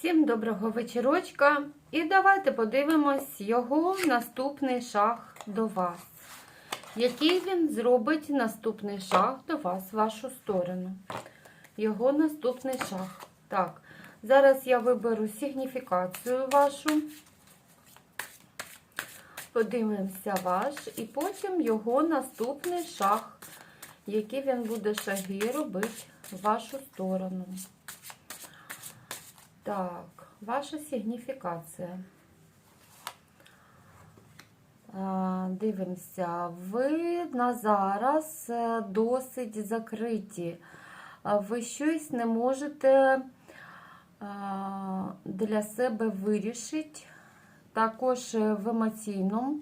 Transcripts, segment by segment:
Всім доброго вечірочка. І давайте подивимось його наступний шаг до вас. Який він зробить наступний шаг до вас в вашу сторону. Його наступний шаг. Так, зараз я виберу сигніфікацію вашу. Подивимося ваш, і потім його наступний шаг, які він буде шаги робити в вашу сторону. Так, ваша сигніфікація. Дивимося, ви на зараз е, досить закриті. Ви щось не можете для себе вирішити. Також е, в емоційному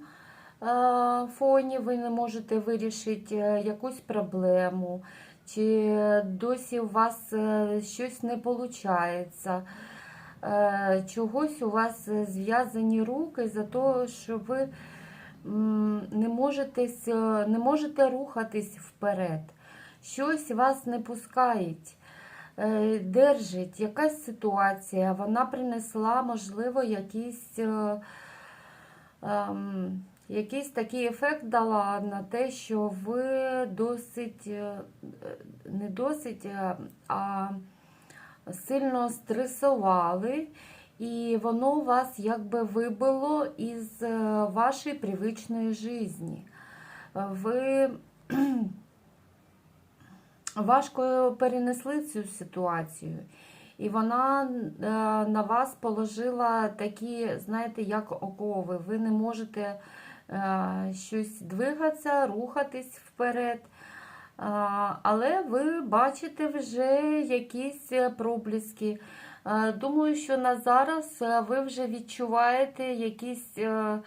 е, фоні ви не можете вирішити е, якусь проблему, чи досі у вас е, щось не виходить. Чогось у вас е, зв'язані руки за того, що ви не можете, не можете рухатись вперед. Щось вас не пускають е, держить якась ситуація, вона принесла, можливо, якийсь, е, ем, якийсь такий ефект дала на те, що ви досить, е, не досить, е, а сильно стресували, і воно вас якби вибило із е, вашої привичної житті. Ви важко перенесли цю ситуацію. І вона е, на вас положила такі, знаєте, як окови. Ви не можете е, щось двигатися, рухатись вперед. Але ви бачите вже якісь. Е, Думаю, що на зараз е, ви вже відчуваєте якісь е,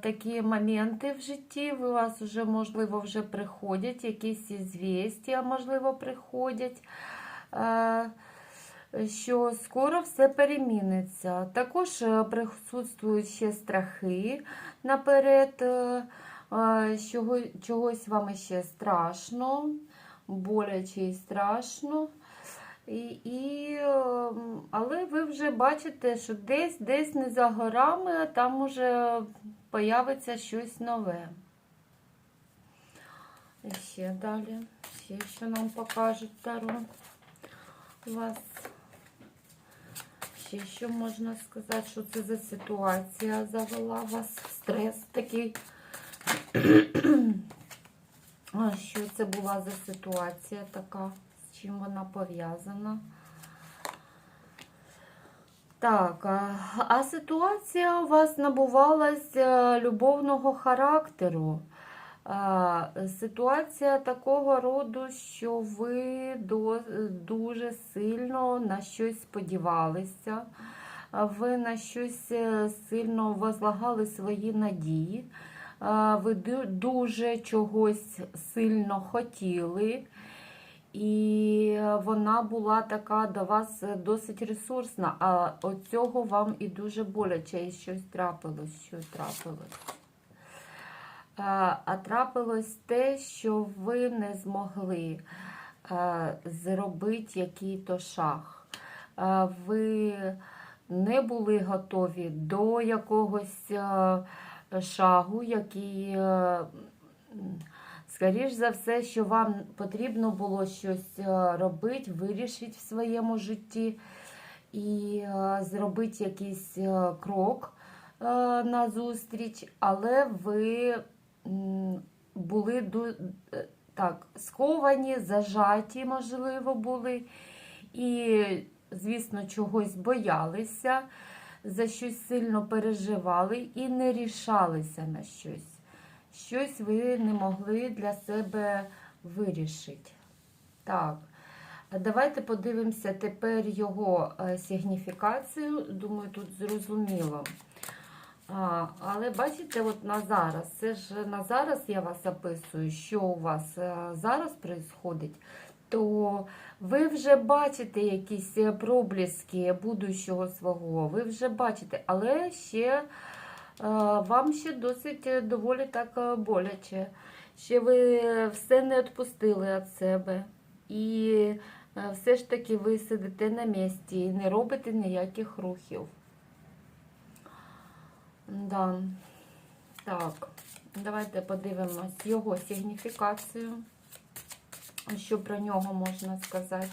такі моменти в житті. У вас вже, можливо, вже приходять якісь звістя, можливо, приходять. Що скоро все переміниться. Також присутствують ще страхи наперед, чогось вам ще страшно, боляче і страшно. І, і, е, але ви вже бачите, що десь десь не за горами, а там уже появиться щось нове. І ще далі, ще що нам покажуть Таро. Вас ще що можна сказати, що це за ситуація завела вас стрес такий. А що це була за ситуація така? З чим вона пов'язана? Так, а, ситуація у вас набувалася любовного характеру. Ситуація такого роду, що ви дуже сильно на щось сподівалися, ви на щось е, сильно возлагали свої надії, ви дуже чогось сильно хотіли. І вона була така до вас досить ресурсна, а от цього вам і дуже боляче, і щось трапилось, що трапилось. А, трапилось те, що ви не змогли зробити який-то шаг. Ви не були готові до якогось шагу, який, скоріш за все, що вам потрібно було щось робити, вирішити в своєму житті і зробити якийсь крок на зустріч, але ви були е, так, сковані, зажаті, можливо, були. І, звісно, чогось боялися, за щось сильно переживали і не рішалися на щось. Щось ви не могли для себе вирішити. Так. Давайте подивимося тепер його е, сигніфікацію. Думаю, тут зрозуміло. А, але бачите, от на зараз, це ж на зараз я вас описую, що у вас е, зараз відбувається, то ви вже бачите якісь е, проблиски будущого свого, ви вже бачите, але ще е, вам ще досить е, доволі так боляче. Ще ви все не відпустили від себе. І все ж таки ви сидите на місці і не робите ніяких рухів. Да. Так, давайте подивимось його сигніфікацію. Що про нього можна сказати?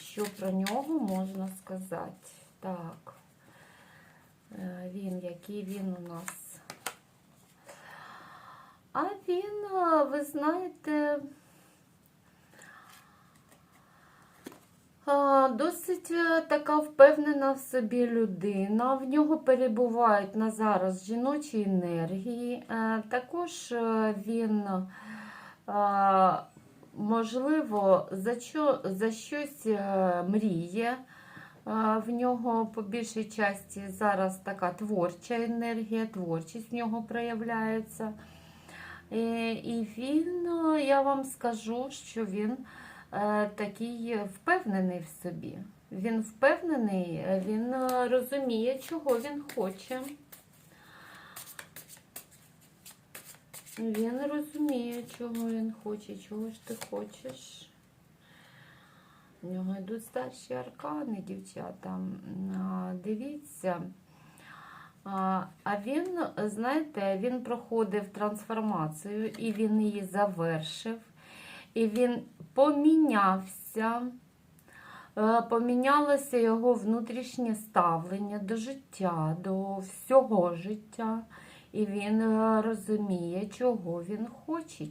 Що про нього можна сказати? Так. Е, Він, який він у нас? А він, е, ви знаєте, досить е, така впевнена в собі людина. В нього перебувають на зараз жіночі енергії. Також він, можливо, за, що, за щось е, мріє. Е, В нього по більшій часті зараз така творча енергія, творчість в нього проявляється. І, він, е, я вам скажу, що він такий впевнений в собі. Він впевнений, він розуміє, чого він хоче. Він розуміє, чого він хоче, чого ж ти хочеш. У нього йдуть старші аркани, дівчата. Дивіться. А а він, знаєте, він проходив трансформацію і він її завершив. І він помінявся, Е, помінялося його внутрішнє ставлення до життя, до всього життя. І він е, розуміє, чого він хоче.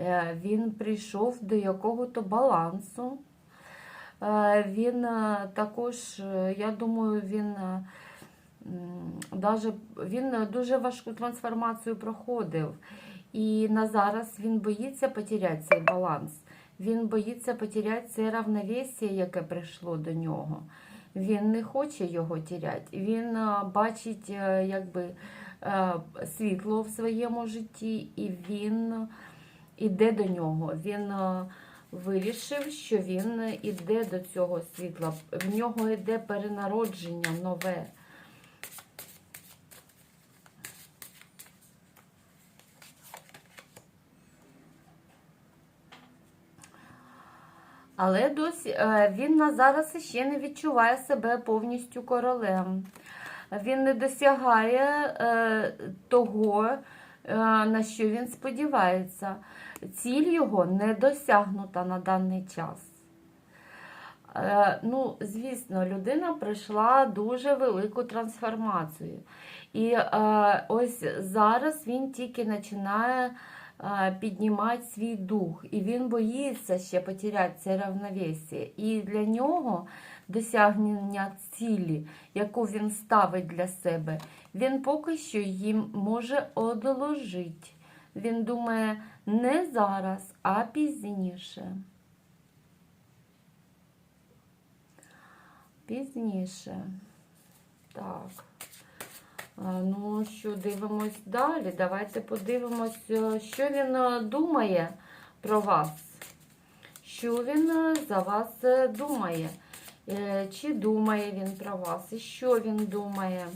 Е, Він прийшов до якого-то балансу. Е, Він також, я думаю, він. він дуже важку трансформацію проходив. І на зараз він боїться потеряти цей баланс. Він боїться потеряти це равновесие, яке прийшло до нього. Він не хоче його тіряти. Він бачить е, якби, е, світло в своєму житті, і він іде до нього. Він е, вирішив, що він іде до цього світла. В нього йде перенародження нове. Але досі е, він на зараз ще не відчуває себе повністю королем. Він не досягає е, того, е, на що він сподівається. Ціль його не досягнута на даний час. Ну, звісно, людина пройшла дуже велику трансформацію. І ось зараз він тільки починає піднімати свій дух, і він боїться ще потеряти це равновесие. І для нього досягнення цілі, яку він ставить для себе, він поки що їм може одоложити. Він думає не зараз, а пізніше. Пізніше. Так. Ну, що дивимось далі? Давайте подивимось, е, що він е, думає про вас. Що він е, за вас думає? Чи думає він про вас? І що він думає?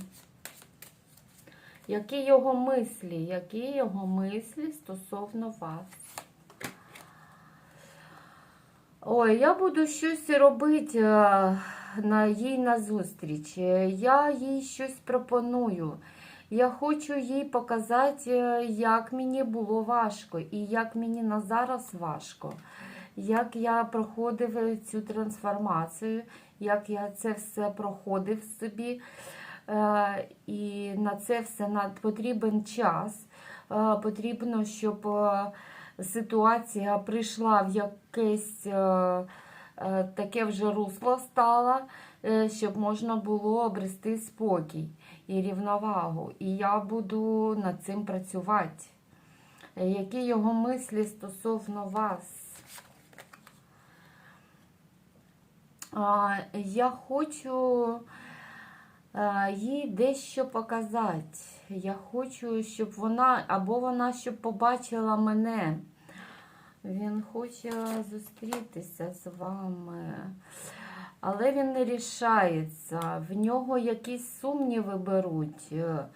Які його мислі? Які його мислі стосовно вас? Ой, я буду щось робити на їй назустріч. Е, Я їй щось пропоную. Я хочу їй показати, е, як мені було важко і як мені на зараз важко. Як я проходив е, цю трансформацію, як я це все проходив собі. І на це все потрібен час. Потрібно, щоб ситуація прийшла в якесь таке вже русло стало, е, щоб можна було обрести спокій і рівновагу. І я буду над цим працювати. Е, Які його мислі стосовно вас? Я хочу е, їй дещо показати. Я хочу, щоб вона, або вона щоб побачила мене. Він хоче зустрітися з вами. Але він не рішається. В нього якісь сумніви беруть. Е,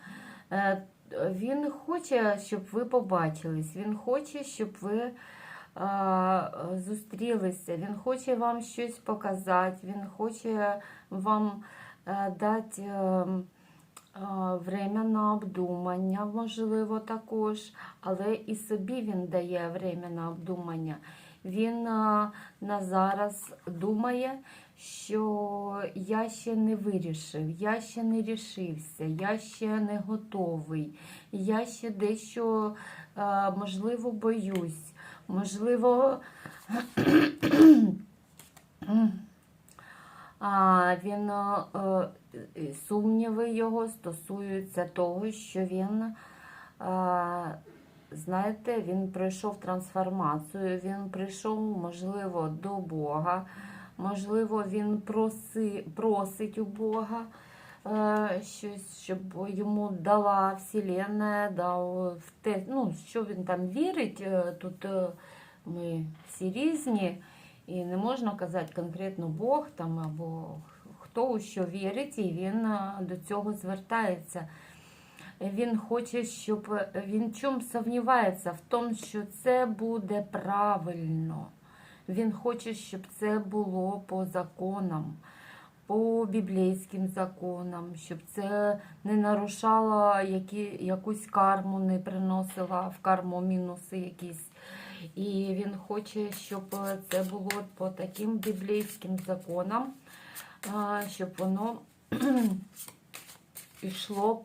е, Він хоче, щоб ви побачились. Він хоче, щоб ви е, зустрілися. Він хоче вам щось показати, він хоче вам дати е, а, время на обдумання, можливо, також, але і собі він дає время на обдумання. Він на зараз думає, що я ще не вирішив, я ще не рішився, я ще не готовий, я ще дещо, можливо, боюсь, можливо, він сумніви його стосуються того, що він, знаєте, він пройшов трансформацію, він прийшов, можливо, до Бога, можливо, він проси, просить у Бога е, щось, щоб йому дала Вселенная, дав в те, ну, що він там вірить. е, Тут е, ми всі різні. І не можна казати конкретно Бог там або хто у що вірить, і він до цього звертається. Він хоче, щоб він в чому сумнівається? В тому, що це буде правильно. Він хоче, щоб це було по законам, по біблійським законам, щоб це не нарушало які, якусь карму, не приносило в карму мінуси якісь. І він хоче, щоб це було по таким біблійським законам, щоб воно йшло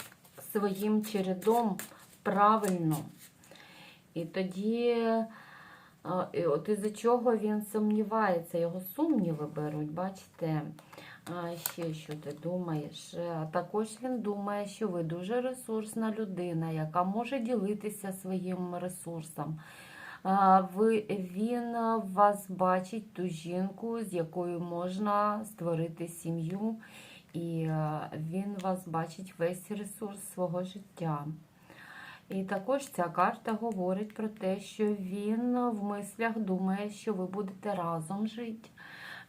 своїм чередом правильно. І тоді, от із-за чого він сумнівається, його сумніви беруть, бачите? Ще що ти думаєш? Також він думає, що ви дуже ресурсна людина, яка може ділитися своїм ресурсом. Він вас бачить ту жінку, з якою можна створити сім'ю, і він вас бачить весь ресурс свого життя. І також ця карта говорить про те, що він в мислях думає, що ви будете разом жити.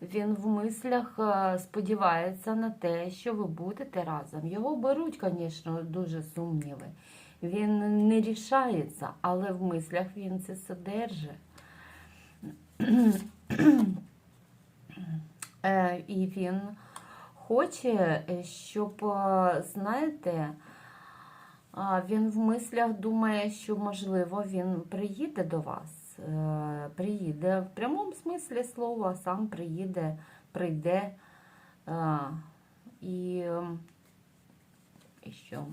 Він в мислях сподівається на те, що ви будете разом. Його беруть, звісно, дуже сумніви. Він не рішається, але в мислях він це содержить. Е, І він хоче, е, щоб, е, знаєте, він в мислях думає, що, можливо, він приїде до вас. Е, Приїде в прямому смислі слова, сам приїде, прийде. Е, І, і що?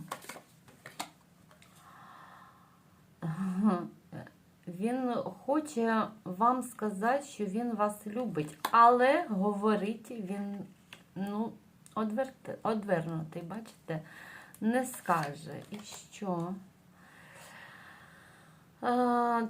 Він хоче вам сказати, що він вас любить, але говорить він ну, одвернутий, бачите, не скаже. І що?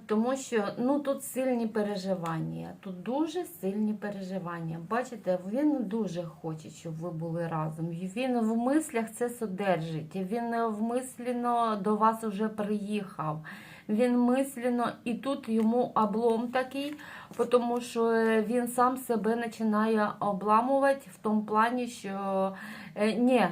Тому що ну, тут сильні переживання. Тут дуже сильні переживання. Бачите, він дуже хоче, щоб ви були разом. Він в мислях це содержить. Він вмислено до вас уже приїхав. Він мислено, і тут йому облом такий, тому що він сам себе починає обламувати в тому плані, що е, ні,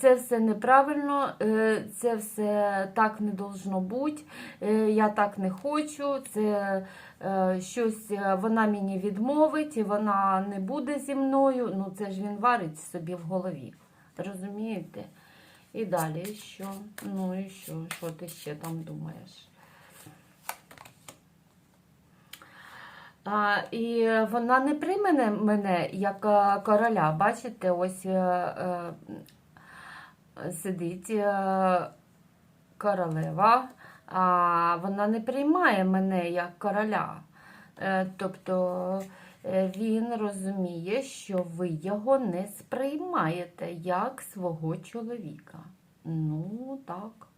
це все неправильно, е, це все так не должно бути, е, я так не хочу, це е, щось вона мені відмовить, і вона не буде зі мною. Ну це ж він варить собі в голові. Розумієте? І далі що? Ну і що? Що ти ще там думаєш? А, і вона не прийме мене як короля. Бачите, ось сидить е, королева, а вона не приймає мене як короля. Е, тобто е, він розуміє, що ви його не сприймаєте як свого чоловіка. Ну, так,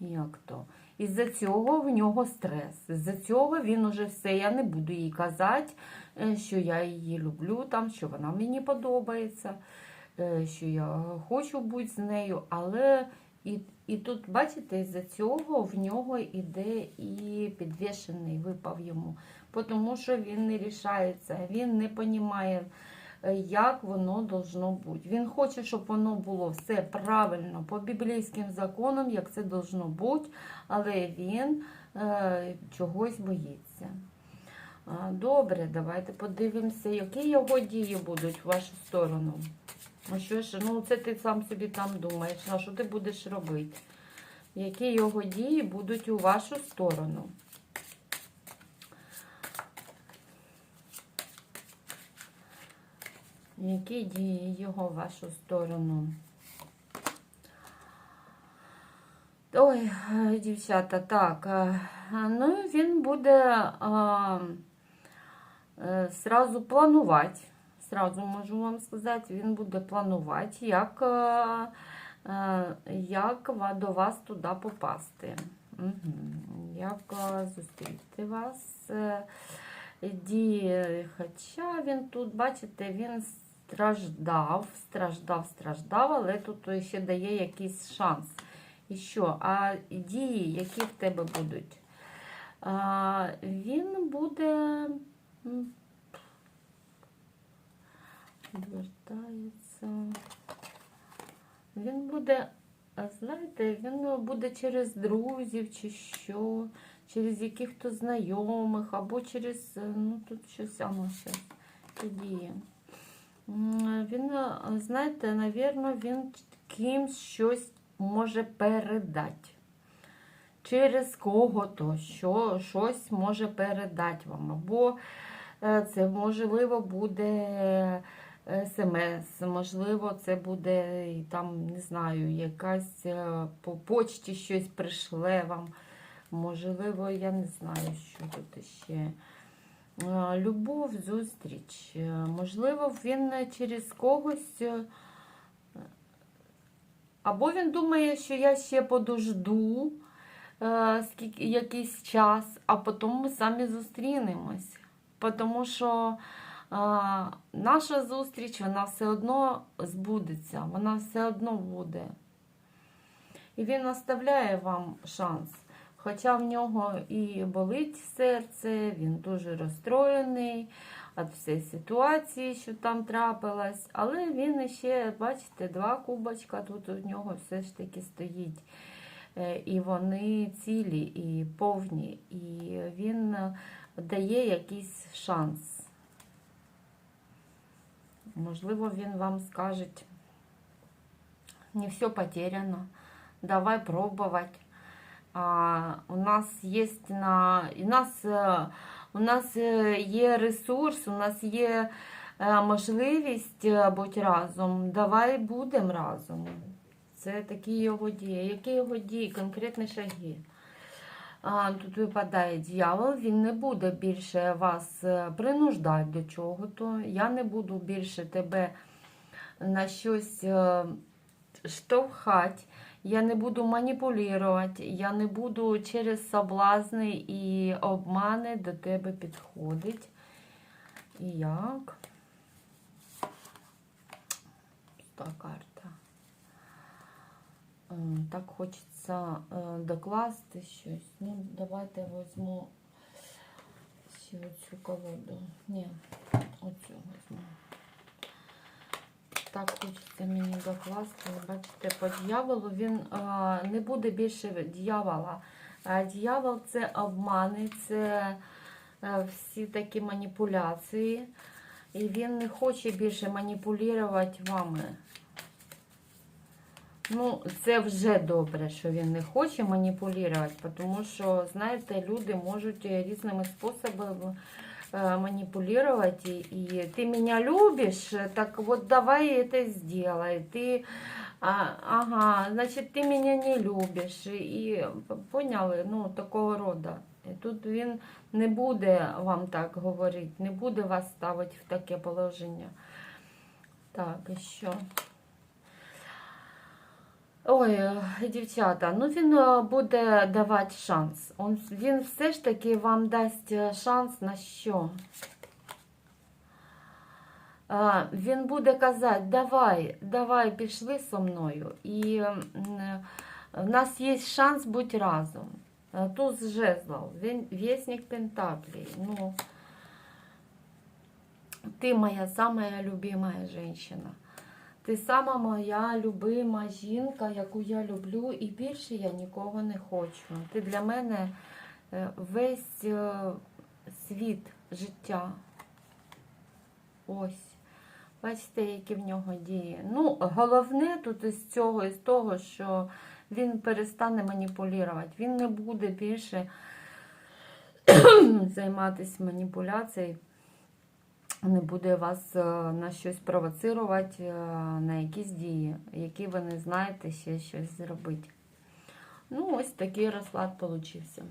як то. Із-за цього в нього стрес. Із-за цього він уже все, я не буду їй казати, що я її люблю, там, що вона мені подобається, що я хочу бути з нею. Але і, і тут, бачите, із-за цього в нього іде і підвішений випав йому. Тому що він не рішається, він не розуміє, як воно должно бути. Він хоче, щоб воно було все правильно по біблійським законам, як це должно бути, але він е, чогось боїться. Добре, давайте подивимося, які його дії будуть в вашу сторону. Ну що ж, ну це ти сам собі там думаєш, а що ти будеш робити? Які його дії будуть у вашу сторону? Які дії його в вашу сторону? Ой, дівчата, так. е, Ну, він буде а, е, сразу планувати. Сразу можу вам сказати, він буде планувати, як, е, е, як до вас туди попасти. Як е, зустріти вас. Дії, хоча він тут, бачите, він страждав, страждав, страждав, але тут ще дає якийсь шанс. І що? А дії, які в тебе будуть? А, він буде. Відвертається. Він буде, знаєте, він буде через друзів чи що, через яких-то знайомих, або через, е, ну тут щось, а ну ще, дії. Він, е, знаєте, навірно, він кимсь щось може передати. Через кого-то що, щось може передати вам. Або е, це можливо буде смс, можливо, це буде там, не знаю, якась е, по почті щось прийшле вам. Можливо, я не знаю, що тут ще. Е, Любов, зустріч. Е, Можливо, він через когось. або він думає, що я ще подожду якийсь час, а потім ми самі зустрінемось. Тому що наша зустріч, вона все одно збудеться, вона все одно буде. І він оставляє вам шанс. Хоча в нього і болить серце, він дуже розстроєний від всієї ситуації, що там трапилась. Але він ще, бачите, два кубочка тут у нього все ж таки стоїть. Е, І вони цілі і повні. І він дає якийсь шанс. Можливо, він вам скаже, не все потеряно, давай пробувати. А, у нас є на у нас, у нас є ресурс, у нас є е, можливість е, бути разом. Давай будемо разом. Це такі його дії. Які його дії, конкретні шаги? Тут випадає дьявол, він не буде більше вас е, принуждати до чого-то. Я не буду більше тебе на щось е, штовхати. Я не буду маніпулювати, я не буду через соблазни і обмани до тебе підходити. І як? Та карта. Так хочеться е, докласти щось. Ну, давайте візьму оцю колоду. Ні, оцю візьму. Так хочеться мені докласти. Бачите, по дьяволу він а, не буде більше дьявола. А, дьявол це обмани, це всі такі маніпуляції. І він не хоче більше маніпулювати вами. Ну, це вже добре, що він не хоче маніпулювати, тому що, знаєте, люди можуть різними способами э, манипулировать, и, и ты меня любишь, так вот давай это сделай. Ты, а, ага, значит, ти мене не любиш. І поняли, ну, такого роду. І тут він не буде вам так говорити, не буде вас ставити в таке положення. Так, і що? Ой, е, дівчата, ну він е, буде давати шанс. Він все ж таки вам дасть е, шанс на що? Він буде казати, давай, давай, пішли зі мною. І в нас є шанс бути разом. Туз жезлов, він вісник Пентаклей. Ну, ти моя самая любимая женщина. Ти сама моя любима жінка, яку я люблю, і більше я нікого не хочу. Ти для мене е, весь е, світ. життя. Ось. Бачите, які в нього дії. Ну, головне тут із цього, із того, що він перестане маніпулювати. Він не буде більше займатися маніпуляцією, не буде вас е, на щось провоцирувати, е, на якісь дії, які ви не знаєте ще щось зробити. Ну, ось такий розклад получився.